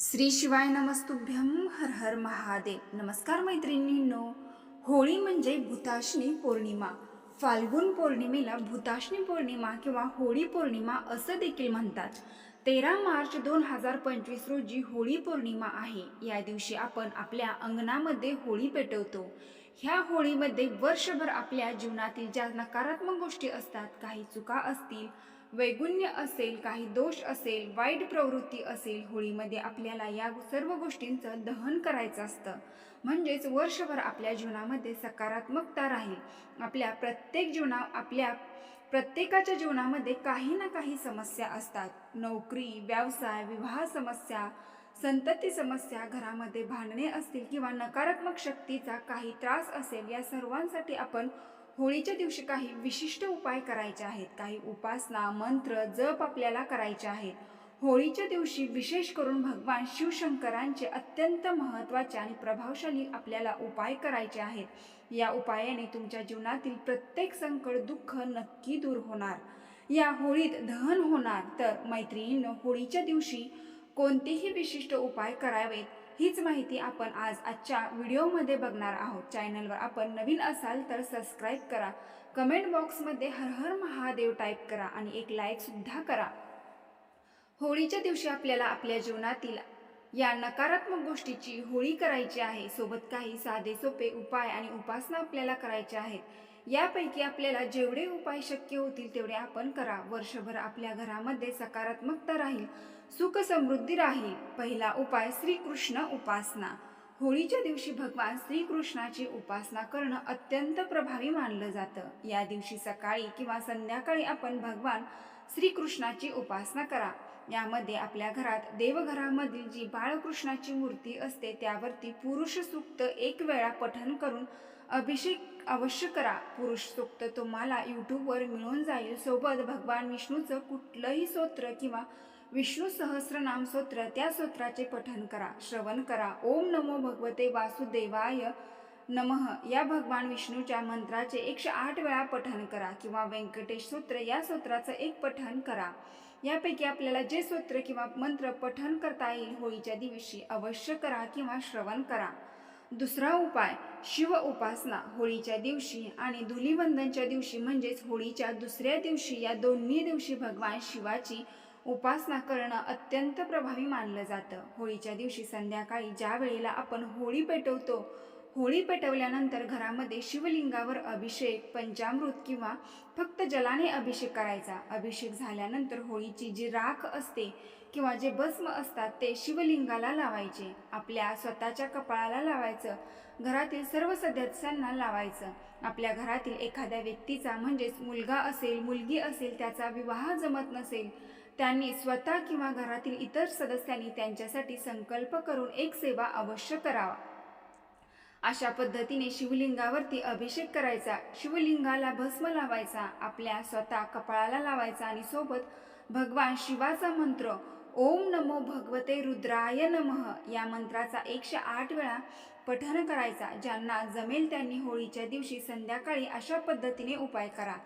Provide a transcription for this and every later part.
श्री शिवाय नमस्तुभ्यम हर हर महादेव. नमस्कार मैत्रिणींनो. होळी म्हणजे भूताशनी पौर्णिमा. फाल्गुन पौर्णिमेला भूताशनी पौर्णिमा किंवा होळी पौर्णिमा असं देखील म्हणतात. तेरा मार्च दोन हजार पंचवीस रोजी होळी पौर्णिमा आहे. या दिवशी आपण आपल्या अंगणामध्ये होळी पेटवतो. ह्या होळीमध्ये वर्षभर आपल्या जीवनातील ज्या नकारात्मक गोष्टी असतात काही चुका असतील वैगुण्य असेल काही दोष असेल वाईट प्रवृत्ती असेल होळीमध्ये आपल्याला या सर्व गोष्टींचं दहन करायचं असतं. म्हणजेच वर्षभर आपल्या जीवनामध्ये सकारात्मकता राहील. आपल्या प्रत्येक जीवना आपल्या प्रत्येकाच्या जीवनामध्ये काही ना काही समस्या असतात. नोकरी व्यवसाय विवाह समस्या संतती समस्या घरामध्ये भांडणे असतील किंवा नकारात्मक शक्तीचा काही त्रास असेल या सर्वांसाठी आपण होळीच्या दिवशी काही विशिष्ट उपाय करायचे आहेत. काही उपासना मंत्र जप आपल्याला करायचे आहेत. होळीच्या दिवशी विशेष करून भगवान शिवशंकरांचे अत्यंत महत्त्वाचे आणि प्रभावशाली आपल्याला उपाय करायचे आहेत. या उपायाने तुमच्या जीवनातील प्रत्येक संकट दुःख नक्की दूर होणार. या होळीत दहन होणार. तर मैत्रिणीनं होळीच्या दिवशी कोणतेही विशिष्ट उपाय करावेत हीच माहिती आपण आज आजच्या व्हिडिओमध्ये बघणार आहोत. चॅनलवर आपण नवीन असाल तर सबस्क्राईब करा. कमेंट बॉक्समध्ये हर हर महादेव टाईप करा आणि एक लाईकसुद्धा करा. होळीच्या दिवशी आपल्याला आपल्या जीवनातील या नकारात्मक गोष्टीची होळी करायची आहे. सोबत काही साधे सोपे उपाय आणि उपासना आपल्याला करायच्या आहेत. यापैकी आपल्याला जेवढे उपाय शक्य होतील तेवढे आपण करा. वर्षभर आपल्या घरामध्ये सकारात्मकता राहील. सुख समृद्धी राहील पहिला उपाय श्रीकृष्ण उपासना. होळीच्या दिवशी भगवान श्रीकृष्णाची उपासना करणं अत्यंत प्रभावी मानलं जातं. या दिवशी सकाळी किंवा संध्याकाळी आपण भगवान श्रीकृष्णाची उपासना करा. यामध्ये आपल्या घरात देवघरामधील जी बाळकृष्णाची मूर्ती असते त्यावरती पुरुष सूक्त एक वेळा पठन करून अभिषेक अवश्य करा. पुरुष सूक्त तुम्हाला यूट्यूबवर मिळून जाईल. सोबत भगवान विष्णूचं कुठलंही स्तोत्र किंवा विष्णू सहस्रनाम सूत्र त्या सूत्राचे पठन करा श्रवण करा. ओम नमो भगवते वासुदेवाय नमः. या भगवान विष्णूच्या मंत्राचे एकशे आठ वेळा पठन करा किंवा व्यंकटेश सूत्र या सूत्राचं एक पठन करा. यापैकी आपल्याला जे सूत्र किंवा मंत्र पठन करता येईल होळीच्या दिवशी अवश्य करा किंवा श्रवण करा. दुसरा उपाय शिव उपासना होळीच्या दिवशी आणि धुलीवंदनच्या दिवशी म्हणजेच होळीच्या दुसऱ्या दिवशी या दोन्ही दिवशी भगवान शिवाची उपासना करणं अत्यंत प्रभावी मानलं जातं. होळीच्या दिवशी संध्याकाळी ज्या वेळेला आपण होळी पेटवतो होळी पेटवल्यानंतर घरामध्ये शिवलिंगावर अभिषेक पंचामृत किंवा फक्त जलाने अभिषेक करायचा. अभिषेक झाल्यानंतर होळीची जी राख असते किंवा जे भस्म असतात ते शिवलिंगाला लावायचे. आपल्या स्वतःच्या कपाळाला लावायचं. घरातील सर्व सदस्यांना लावायचं. आपल्या घरातील एखाद्या व्यक्तीचा म्हणजेच मुलगा असेल मुलगी असेल त्याचा विवाह जमत नसेल त्यांनी स्वतः किंवा घरातील इतर सदस्यांनी त्यांच्यासाठी संकल्प करून एक सेवा अवश्य करावा. अशा पद्धतीने शिवलिंगावरती अभिषेक करायचा शिवलिंगाला भस्म लावायचा आपल्या स्वतः कपाळाला लावायचा आणि सोबत भगवान शिवाचा मंत्र ओम नमो भगवते रुद्राय नमः या मंत्राचा एकशे आठ वेळा पठन करायचा ज्यांना जमेल त्यांनी होळीच्या दिवशी संध्याकाळी अशा पद्धतीने उपाय करा.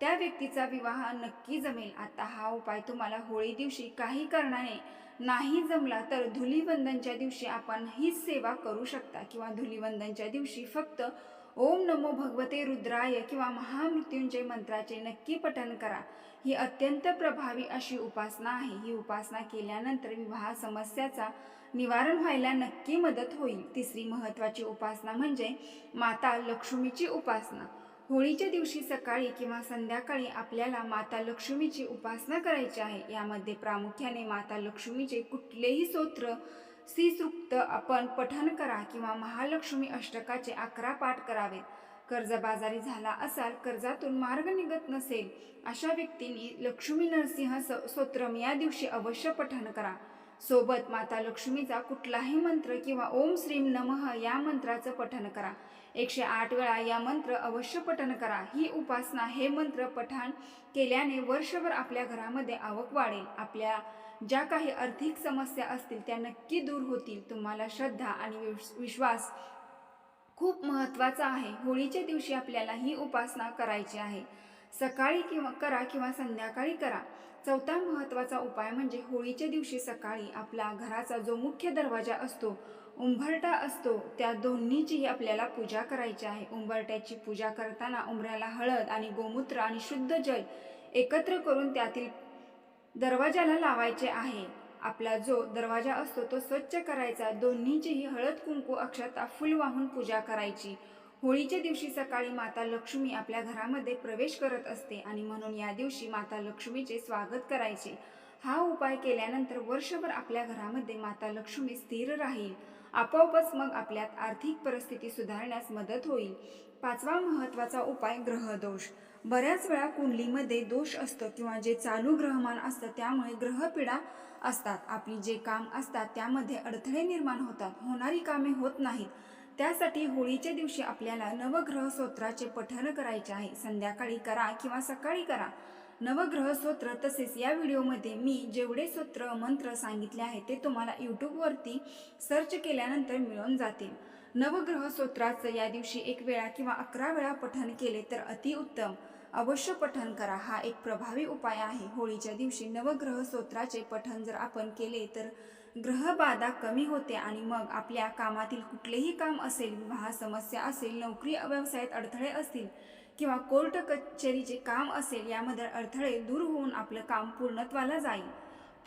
त्या व्यक्तीचा विवाह नक्की जमेल. आता हा उपाय तुम्हाला होळी दिवशी काही कारणाने नाही जमला तर धुलीवंदनच्या दिवशी आपण हीच सेवा करू शकता किंवा धुलीवंदनच्या दिवशी फक्त ओम नमो भगवते रुद्राय किंवा महामृत्युंजय मंत्राचे नक्की पठण करा. ही अत्यंत प्रभावी अशी उपासना आहे. ही उपासना केल्यानंतर विवाह समस्याचा निवारण व्हायला नक्की मदत होईल. तिसरी महत्त्वाची उपासना म्हणजे माता लक्ष्मीची उपासना. होळीच्या दिवशी सकाळी किंवा संध्याकाळी आपल्याला माता लक्ष्मीची उपासना करायची आहे. यामध्ये प्रामुख्याने माता लक्ष्मीचे कुठलेही स्तोत्र श्रीसूक्त आपण पठन करा किंवा महालक्ष्मी अष्टकाचे अकरा पाठ करावेत. कर्जबाजारी झाला असाल कर्जातून मार्ग निघत नसेल अशा व्यक्तींनी लक्ष्मी नरसिंह स- स्तोत्रम या दिवशी अवश्य पठण करा. सोबत माता लक्ष्मीचा कुठलाही मंत्र किंवा ओम श्रीम नमः या मंत्राचं पठण करा. एकशे आठ वेळा या मंत्र अवश्य पठण करा. ही उपासना हे मंत्र पठण केल्याने वर्षभर आपल्या घरामध्ये आवक वाढेल. आपल्या ज्या काही आर्थिक समस्या असतील त्या नक्की दूर होतील. तुम्हाला श्रद्धा आणि विश्वास खूप महत्त्वाचा आहे. होळीच्या दिवशी आपल्याला ही उपासना करायची आहे. सकाळी किंवा करा किंवा संध्याकाळी करा. चौथा महत्त्वाचा उपाय म्हणजे होळीच्या दिवशी सकाळी आपला घराचा जो मुख्य दरवाजा असतो उंबरटा असतो त्या दोन्हीचीही आपल्याला पूजा करायची आहे. उंबरट्याची पूजा करताना उंबऱ्याला हळद आणि गोमूत्र आणि शुद्ध जल एकत्र करून त्यातील दरवाजाला लावायचे आहे. आपला जो दरवाजा असतो तो स्वच्छ करायचा. दोन्हीचीही हळद कुंकू अक्षता फुल वाहून पूजा करायची. होळीच्या दिवशी सकाळी माता लक्ष्मी आपल्या घरामध्ये प्रवेश करत असते आणि म्हणून या दिवशी माता लक्ष्मीचे स्वागत करायचे. हा उपाय केल्यानंतर वर्षभर आपल्या घरामध्ये माता लक्ष्मी स्थिर राहील. आपोआपच मग आपल्यात आर्थिक परिस्थिती सुधारण्यास मदत होईल. पाचवा महत्त्वाचा उपाय ग्रहदोष बऱ्याच वेळा कुंडलीमध्ये दोष असतं किंवा जे चालू ग्रहमान असतं त्यामुळे ग्रहपीडा असतात. आपली जे काम असतात त्यामध्ये अडथळे निर्माण होतात. होणारी कामे होत नाहीत. त्यासाठी होळीच्या दिवशी आपल्याला नवग्रह स्तोत्राचे पठण करायचे आहे. संध्याकाळी करा किंवा सकाळी करा. नवग्रह स्तोत्र तसेच या व्हिडिओमध्ये मी जेवढे स्तोत्र मंत्र सांगितले आहेत ते तुम्हाला यूट्यूबवरती सर्च केल्यानंतर मिळून जातील. नवग्रह स्तोत्राचं या दिवशी एक वेळा किंवा अकरा वेळा पठण केले तर अतिउत्तम अवश्य पठण करा. हा एक प्रभावी उपाय आहे. होळीच्या दिवशी नवग्रह स्तोत्राचे पठण जर आपण केले तर ग्रहबाधा कमी होते आणि मग आपल्या कामातील कुठलेही काम असेल विवाह समस्या असेल नोकरी व्यवसायात अडथळे असतील किंवा कोर्ट कचेरीचे काम असेल यामध्ये अडथळे दूर होऊन आपलं काम पूर्णत्वाला जाईल.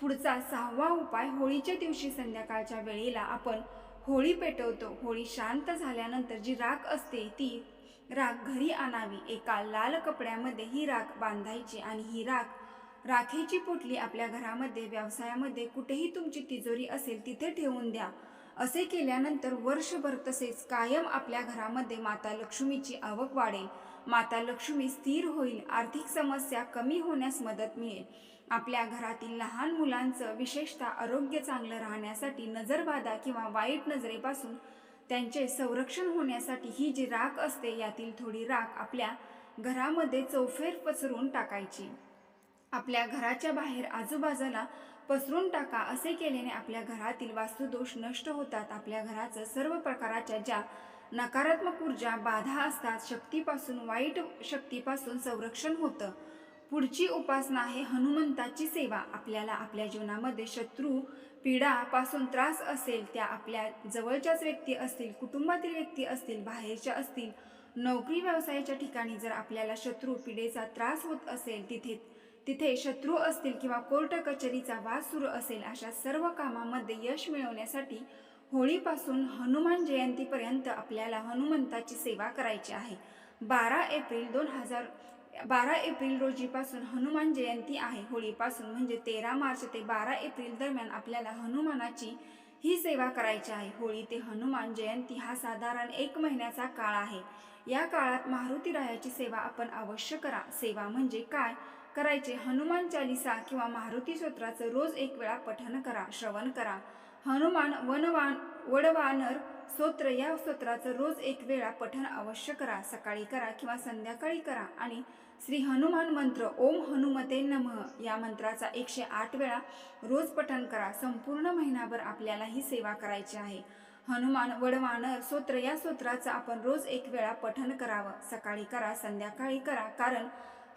पुढचा सहावा उपाय होळीच्या दिवशी संध्याकाळच्या वेळेला आपण होळी पेटवतो. होळी शांत झाल्यानंतर जी राख असते ती राख घरी आणावी. एका लाल कपड्यामध्ये ही राख बांधायची आणि ही राख राखेची पोटली आपल्या घरामध्ये व्यवसायामध्ये कुठेही तुमची तिजोरी असेल तिथे ठेवून द्या. असे केल्यानंतर वर्षभर तसेच कायम आपल्या घरामध्ये माता लक्ष्मीची आवक वाढेल. माता लक्ष्मी स्थिर होईल आर्थिक समस्या कमी होण्यास मदत मिळेल. आपल्या घरातील लहान मुलांचं विशेषतः आरोग्य चांगलं राहण्यासाठी नजरबाधा किंवा वाईट नजरेपासून त्यांचे संरक्षण होण्यासाठी ही जी राख असते यातील थोडी राख आपल्या घरामध्ये चौफेर पसरून टाकायची. आपल्या घराच्या बाहेर आजूबाजूला पसरून टाका असे केल्याने आपल्या घरातील वास्तुदोष नष्ट होतात. आपल्या घराचं सर्व प्रकाराच्या ज्या नकारात्मक ऊर्जा बाधा असतात शक्तीपासून वाईट शक्तीपासून संरक्षण होतं. पुढची उपासना आहे हनुमंताची सेवा. आपल्याला आपल्या जीवनामध्ये शत्रू पीडापासून त्रास असेल त्या आपल्या जवळच्याच व्यक्ती असतील कुटुंबातील व्यक्ती असतील बाहेरच्या असतील नोकरी व्यवसायाच्या ठिकाणी जर आपल्याला शत्रू पिढेचा त्रास होत असेल तिथे तिथे शत्रू असतील किंवा कोर्ट कचेरीचा वाद सुरू असेल अशा सर्व कामामध्ये यश मिळवण्यासाठी होळीपासून हनुमान जयंतीपर्यंत आपल्याला हनुमंताची सेवा करायची आहे. बारा एप्रिल दोन हजार बारा एप्रिल रोजीपासून हनुमान जयंती आहे. होळीपासून म्हणजे तेरा मार्च ते बारा एप्रिल दरम्यान आपल्याला हनुमानाची ही सेवा करायची आहे. होळी ते हनुमान जयंती हा साधारण एक महिन्याचा काळ आहे. या काळात मारुती रायाची सेवा आपण अवश्य करा. सेवा म्हणजे काय? करायचे हनुमान चालिसा किंवा मारुती स्तोत्राचं रोज एक वेळा पठन करा श्रवण करा. हनुमान वनवान वडवानर स्तोत्र या स्तोत्राचं रोज एक वेळा पठण अवश्य करा. सकाळी करा किंवा संध्याकाळी करा. आणि श्री हनुमान मंत्र ओम हनुमते नमः या मंत्राचा एकशे आठ वेळा रोज पठण करा. संपूर्ण महिनाभर आपल्याला ही सेवा करायची आहे. हनुमान वडवानर स्तोत्र या स्तोत्राचं आपण रोज एक वेळा पठण करावं. सकाळी करा संध्याकाळी करा. कारण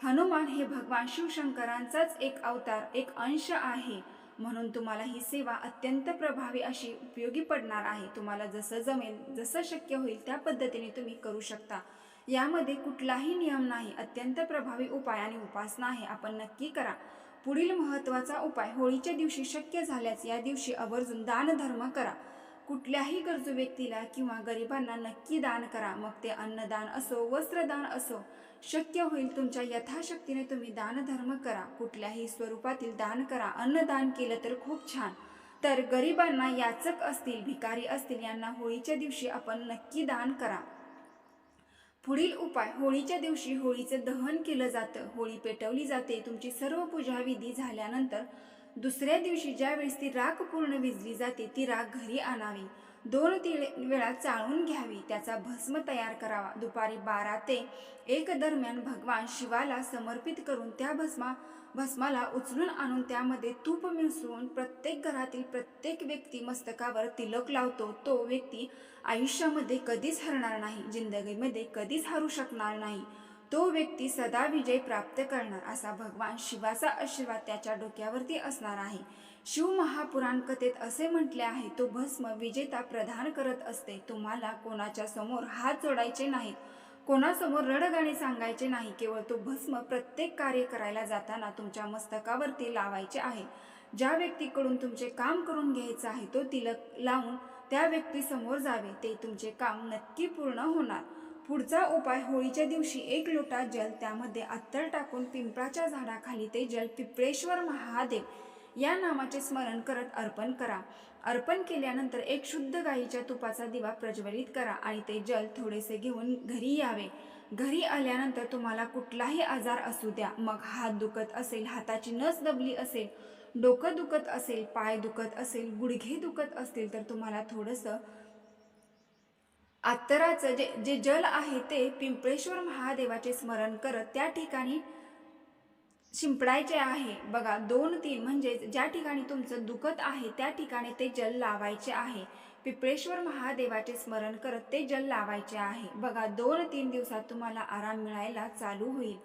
हनुमान हे भगवान शिवशंकरांचाच एक अवतार एक अंश आहे. म्हणून तुम्हाला ही सेवा अत्यंत प्रभावी अशी उपयोगी पडणार आहे. तुम्हाला जसं जमेल जसं शक्य होईल त्या पद्धतीने तुम्ही करू शकता. यामध्ये कुठलाही नियम नाही अत्यंत प्रभावी उपाय आणि उपासना आहे आपण नक्की करा. पुढील महत्त्वाचा उपाय होळीच्या दिवशी शक्य झाल्यास या दिवशी आवर्जून दानधर्म करा. कुठल्याही गरजू व्यक्तीला किंवा गरिबांना नक्की दान करा. मग ते अन्नदान असो वस्त्रदान असो शक्य होईल तुमच्या यथाशक्तीने तुम्ही दानधर्म करा. कुठल्याही स्वरूपातील दान करा. अन्नदान केलं तर खूप छान. तर गरिबांना याचक असतील भिकारी असतील यांना होळीच्या दिवशी आपण नक्की दान करा. पुढील उपाय होळीच्या दिवशी होळीचं दहन केलं जातं. होळी पेटवली जाते. तुमची सर्व पूजा विधी झाल्यानंतर दुसऱ्या दिवशी ज्यावेळेस ती राख पूर्ण विजली जाते ती राख घरी आणावी. दोन तीन वेळा चाळून घ्यावी. त्याचा भस्म तयार करावा. दुपारी बारा ते एक दरम्यान भगवान शिवाला समर्पित करून त्या भस्मा भस्माला उचलून आणून त्यामध्ये तूप मिसळून प्रत्येक घरातील प्रत्येक व्यक्ती मस्तकावर तिलक लावतो. तो व्यक्ती आयुष्यामध्ये कधीच हरणार नाही. जिंदगीमध्ये कधीच हरू शकणार नाही. तो व्यक्ती सदा विजय प्राप्त करणार असा भगवान शिवाचा आशीर्वाद त्याच्या डोक्यावरती असणार आहे. शिव महापुराण कथेत असे म्हटले आहे तो भस्म विजेता प्रदान करत असते. तुम्हाला कोणाच्या समोर हात जोडायचे नाहीत कोणासमोर रडगाणे सांगायचे नाही केवळ तो भस्म प्रत्येक कार्य करायला जाताना तुमच्या मस्तकावरती लावायचे आहे. ज्या व्यक्तीकडून तुमचे काम करून घ्यायचं आहे तो तिलक लावून त्या व्यक्तीसमोर जावे. ते तुमचे काम नक्की पूर्ण होणार. पुढचा उपाय होळीच्या दिवशी एक लोटा जल त्यामध्ये अत्तर टाकून पिंपळाच्या झाडाखाली ते जल पिंपळेश्वर महादेव या नामाचे स्मरण करत अर्पण करा. अर्पण केल्यानंतर एक शुद्ध गाईच्या तुपाचा दिवा प्रज्वलित करा आणि ते जल थोडेसे घेऊन घरी यावे. घरी आल्यानंतर तुम्हाला कुठलाही आजार असू द्या. मग हात दुखत असेल हाताची नस दबली असेल डोकं दुखत असेल पाय दुखत असेल गुडघे दुखत असतील तर तुम्हाला थोडंसं अत्तराचं जे जे जल आहे ते पिंपळेश्वर महादेवाचे स्मरण करत त्या ठिकाणी शिंपडायचे आहे. बघा दोन तीन म्हणजे ज्या ठिकाणी तुमचं दुखत आहे त्या ठिकाणी ते जल लावायचे आहे. पिपळेश्वर महादेवाचे स्मरण करत ते जल लावायचे आहे. बघा दोन तीन दिवसात तुम्हाला आराम मिळायला चालू होईल.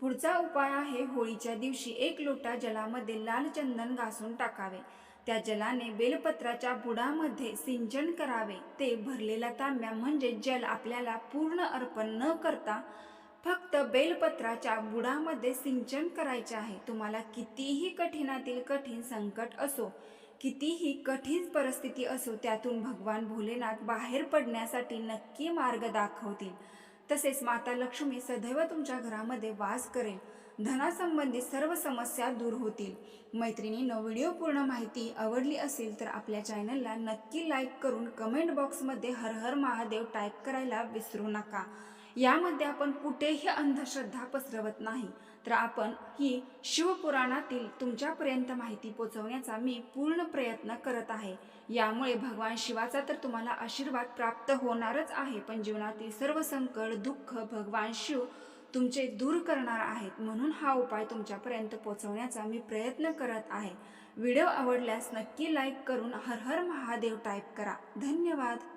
पुढचा उपाय आहे होळीच्या दिवशी एक लोटा जलामध्ये लाल चंदन घासून टाकावे. त्या जलाने बेलपत्राच्या बुडामध्ये सिंचन करावे. ते भरलेला तांब्या म्हणजे जल आपल्याला पूर्ण अर्पण न करता फक्त बेलपत्राच्या बुडामध्ये सिंचन करायचे आहे. तुम्हाला कितीही कठीणातील कठीण संकट असो कितीही कठीण परिस्थिती असो त्यातून भगवान भोलेनाथ बाहेर पडण्यासाठी नक्की मार्ग दाखवतील. तसेच माता लक्ष्मी सदैव तुमच्या घरामध्ये वास करेल. धनासंबंधित सर्व समस्या दूर होतील. मैत्रिणीनं व्हिडिओ पूर्ण माहिती आवडली असेल तर आपल्या चॅनलला नक्की लाईक करून कमेंट बॉक्समध्ये हर हर महादेव टाईप करायला विसरू नका. यामध्ये आपण कुठेही अंधश्रद्धा पसरवत नाही. तर आपण ही शिवपुराणातील तुमच्यापर्यंत माहिती पोचवण्याचा मी पूर्ण प्रयत्न करत आहे. यामुळे भगवान शिवाचा तर तुम्हाला आशीर्वाद प्राप्त होणारच आहे पण जीवनातील सर्व संकट दुःख भगवान शिव तुमचे दूर करणार आहेत म्हणून हा उपाय तुमच्यापर्यंत पोचवण्याचा मी प्रयत्न करत आहे. व्हिडिओ आवडल्यास नक्की लाईक करून हर हर महादेव टाईप करा. धन्यवाद.